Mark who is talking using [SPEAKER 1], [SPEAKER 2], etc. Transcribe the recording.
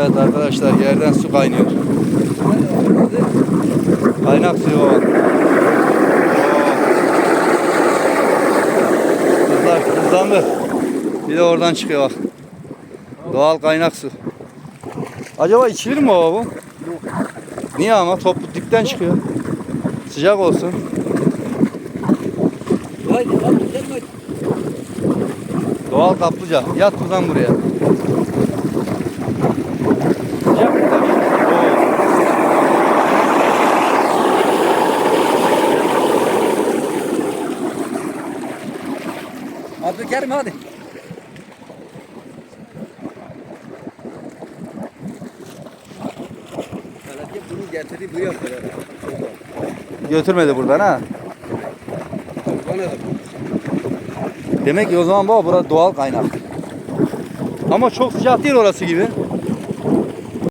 [SPEAKER 1] Evet arkadaşlar yerden su kaynıyor. Kaynak suyu. Oo. Kızlar hızlandı. Bir de oradan çıkıyor bak. Doğal kaynak su. Acaba içilir mi o bu? Niye ama toplu dipten çıkıyor. Sıcak olsun. Doğal kaplıca. Yat buradan buraya.
[SPEAKER 2] Abdülkerim hadi. Belediye bunu getirdi buraya kadar.
[SPEAKER 1] Götürmedi buradan ha. Demek ki o zaman baba burada doğal kaynak. Ama çok sıcak değil orası gibi.